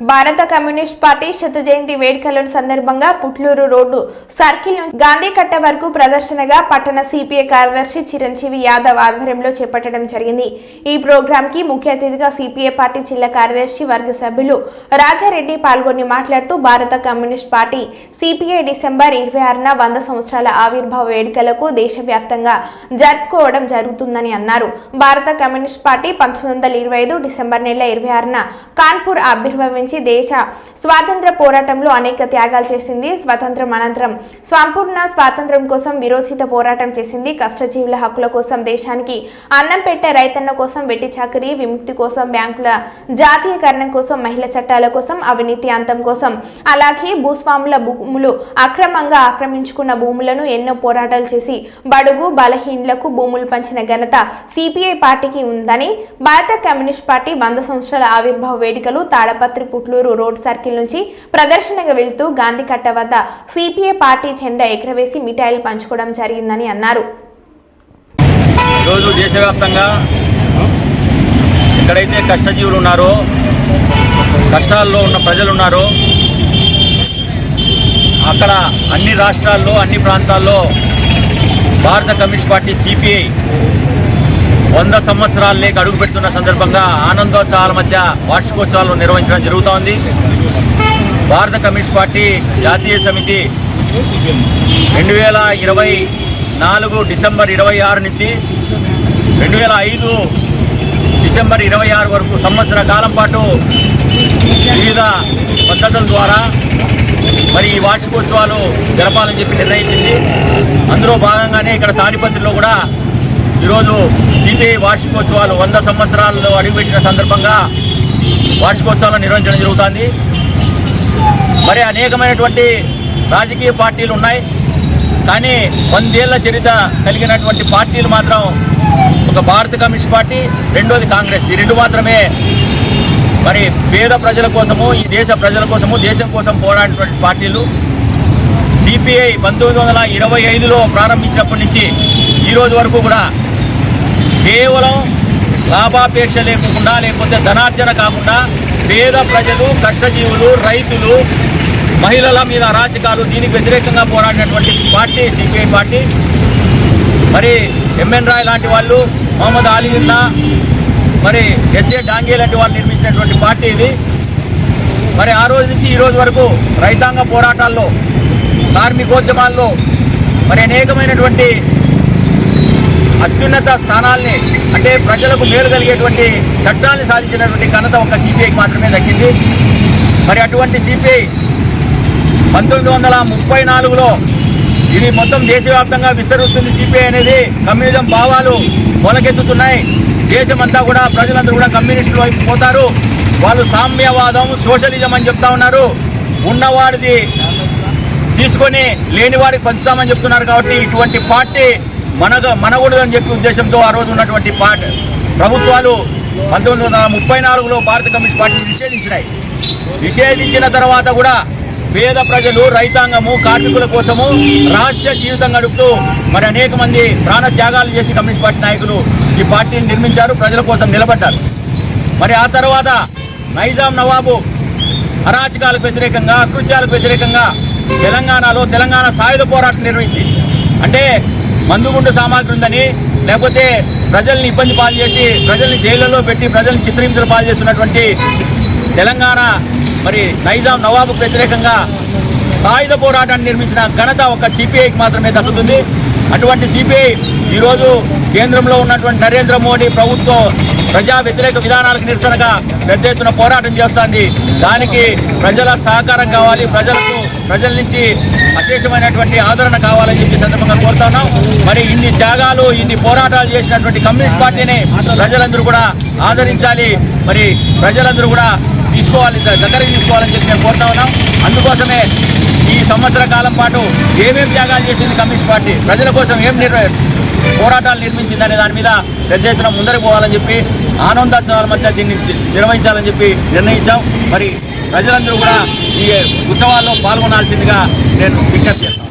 భారత communist party శత జయంతి వేడుకల సందర్భంగా పుట్లూరు రోడ్డు సర్కిల్ గాంధీ కట్ట వరకు ప్రదర్శనగా పట్టణ సిపిఐ కార్యదర్శి చిరంజీవి యాదవ్ ఆధ్వర్యంలో చేపట్టడం జరిగింది. ఈ ప్రోగ్రాం కి ముఖ్య అతిథిగా సిపిఐ పార్టీ జిల్లా కార్యదర్శి వర్గ సభ్యులు రాజారెడ్డి పాల్గొని మాట్లాడుతూ భారత కమ్యూనిస్ట్ పార్టీ సిపిఐ డిసెంబర్ ఇరవై ఆరున వంద సంవత్సరాల ఆవిర్భావ వేడుకలకు దేశవ్యాప్తంగా జరుపుకోవడం జరుగుతుందని అన్నారు. భారత కమ్యూనిస్ట్ పార్టీ పంతొమ్మిది వందల ఇరవై ఐదు డిసెంబర్ నెల ఇరవై ఆరున కాన్పూర్ నుంచి దేశ స్వాతంత్ర పోరాటంలో అనేక త్యాగాలు చేసింది స్వాతంత్రం అనంతరం. సంపూర్ణ స్వాతంత్రం కోసం విరోచిత పోరాటం చేసింది కష్టజీవుల హక్కుల కోసం దేశానికి అన్నం పెట్టే రైతన్న కోసం వెట్టి చాకరీ విముక్తి కోసం బ్యాంకుల జాతీయకరణ కోసం మహిళా చట్టాల కోసం అవినీతి అంతం కోసం. అలాగే భూస్వాముల భూములు అక్రమంగా ఆక్రమించుకున్న భూములను ఎన్నో పోరాటాలు చేసి బడుగు బలహీనులకు భూములు పంచిన ఘనత సిపిఐ పార్టీకి ఉందని భారత కమ్యూనిస్ట్ పార్టీ వంద సంవత్సరాల ఆవిర్భావ వేడుకలు తాడపత్రి పుట్లూరు రోడ్ సర్కిల్ నుంచి ప్రదర్శనగా వెళ్తూ గాంధీ కట్ట వద్ద సిపిఐ పార్టీ జెండా ఎగరవేసి మిఠాయిలు పంచుకోవడం జరిగిందని అన్నారు. ఈరోజు దేశవ్యాప్తంగా ఎక్కడైతే కష్టజీవులు ఉన్నారో కష్టాల్లో ఉన్న ప్రజలు ఉన్నారో అక్కడ అన్ని రాష్ట్రాల్లో అన్ని ప్రాంతాల్లో భారత కమ్యూనిస్ట్ పార్టీ సిపిఐ వంద సంవత్సరాల్లోకి అడుగుపెడుతున్న సందర్భంగా ఆనందోత్సవాల మధ్య వార్షికోత్సవాలు నిర్వహించడం జరుగుతోంది. భారత కమ్యూనిస్ట్ పార్టీ జాతీయ సమితి రెండు వేల ఇరవై నాలుగు డిసెంబర్ ఇరవై ఆరు నుంచి రెండు వేల ఐదు డిసెంబర్ ఇరవై ఆరు వరకు సంవత్సర కాలం పాటు వివిధ పద్ధతుల ద్వారా మరి ఈ వార్షికోత్సవాలు జరపాలని చెప్పి నిర్ణయించింది. అందులో భాగంగానే ఇక్కడ తాడిపత్రిలో కూడా ఈరోజు సిపిఐ వార్షికోత్సవాలు వంద సంవత్సరాలు అడుగుపెట్టిన సందర్భంగా వార్షికోత్సవాలను నిర్వహించడం జరుగుతుంది. మరి అనేకమైనటువంటి రాజకీయ పార్టీలు ఉన్నాయి. కానీ వందేళ్ళ చరిత్ర కలిగినటువంటి పార్టీలు మాత్రం ఒక భారత కమ్యూనిస్ట్ పార్టీ రెండోది కాంగ్రెస్. ఈ రెండు మాత్రమే. మరి పేద ప్రజల కోసము ఈ దేశ ప్రజల కోసము దేశం కోసం పోరాడినటువంటి పార్టీలు. సిపిఐ పంతొమ్మిది వందల ఇరవై ఐదులో ప్రారంభించినప్పటి నుంచి ఈరోజు వరకు కూడా కేవలం లాభాపేక్ష లేకుండా లేకపోతే ధనార్జన కాకుండా పేద ప్రజలు కష్టజీవులు రైతులు మహిళల మీద అరాచకాలు దీనికి వ్యతిరేకంగా పోరాడినటువంటి పార్టీ సిపిఐ పార్టీ మరి ఎంఎన్ రాయ్ లాంటి వాళ్ళు మొహమ్మద్ అలీల్లా మరి ఎస్ఏ డాంగే లాంటి వాళ్ళు నిర్మించినటువంటి పార్టీ ఇది. మరి ఆ రోజు నుంచి ఈ రోజు వరకు రైతాంగ పోరాటాల్లో కార్మికోద్యమాల్లో మరి అనేకమైనటువంటి అత్యున్నత స్థానాల్ని అంటే ప్రజలకు మేలు కలిగేటువంటి చట్టాన్ని సాధించినటువంటి ఘనత ఒక సిపిఐకి మాత్రమే దక్కింది. మరి అటువంటి సిపిఐ పంతొమ్మిది వందల ముప్పై నాలుగులో ఇది మొత్తం దేశవ్యాప్తంగా విస్తరిస్తుంది సిపిఐ అనేది. కమ్యూనిజం భావాలు మొలకెత్తుతున్నాయి. దేశమంతా కూడా ప్రజలందరూ కూడా కమ్యూనిస్టుల వైపు పోతారు. వాళ్ళు సామ్యవాదం సోషలిజం అని చెప్తా ఉన్నారు. ఉన్నవాడిది తీసుకొని లేనివాడికి పంచుతామని చెప్తున్నారు కాబట్టి ఇటువంటి పార్టీ మనగ అని చెప్పి ఉద్దేశంతో ఆ రోజు ఉన్నటువంటి పార్టీ ప్రభుత్వాలు పంతొమ్మిది వందల ముప్పై నాలుగులో భారత కమ్యూనిస్ట్ పార్టీని నిషేధించినాయి. నిషేధించిన తర్వాత కూడా పేద ప్రజలు రైతాంగము కార్మికుల కోసము రహస్య జీవితం గడుపుతూ మరి అనేక మంది ప్రాణ త్యాగాలు చేసి కమ్యూనిస్ట్ పార్టీ నాయకులు ఈ పార్టీని నిర్మించారు ప్రజల కోసం నిలబడ్డారు. మరి ఆ తర్వాత నైజాం నవాబు అరాచకాలకు వ్యతిరేకంగా అకృత్యాలకు వ్యతిరేకంగా తెలంగాణలో తెలంగాణ సాయుధ పోరాటం నిర్వహించి అంటే మందుగుండు సామాగ్రి ఉందని లేకపోతే ప్రజల్ని ఇబ్బంది పాలు చేసి ప్రజల్ని జైళ్ళలో పెట్టి ప్రజల్ని చిత్రహింసలు పాలు చేస్తున్నటువంటి తెలంగాణ మరి నైజాం నవాబుకు వ్యతిరేకంగా సాయుధ పోరాటాన్ని నిర్మించిన ఘనత ఒక సిపిఐకి మాత్రమే దక్కుతుంది. అటువంటి సిపిఐ ఈరోజు కేంద్రంలో ఉన్నటువంటి నరేంద్ర మోడీ ప్రభుత్వం ప్రజా వ్యతిరేక విధానాలకు నిరసనగా పెద్ద ఎత్తున పోరాటం చేస్తుంది. దానికి ప్రజల సహకారం కావాలి ప్రజలకు ప్రజల నుంచి అశేషమైనటువంటి ఆదరణ కావాలని చెప్పి సందర్భంగా కోరుతున్నాం మరి ఇన్ని త్యాగాలు ఇన్ని పోరాటాలు చేసినటువంటి కమ్యూనిస్ట్ పార్టీని ప్రజలందరూ కూడా ఆదరించాలి. మరి ప్రజలందరూ కూడా తీసుకోవాలి దగ్గరికి తీసుకోవాలని చెప్పి మేము కోరుతా ఉన్నాం. అందుకోసమే ఈ సంవత్సర కాలం పాటు ఏమేం త్యాగాలు చేసింది కమ్యూనిస్ట్ పార్టీ? ప్రజల కోసం ఏం నిర్వ పోరాటాలు నిర్మించిందనే దాని మీద పెద్ద ఎత్తున ముందరకు పోవాలని చెప్పి ఆనందోత్సవాల మధ్య దీన్ని నిర్వహించాలని చెప్పి నిర్ణయించాం. మరి ప్రజలందరూ కూడా ఈ ఉత్సవాల్లో పాల్గొనాల్సిందిగా నేను విజ్ఞప్తి చేస్తాను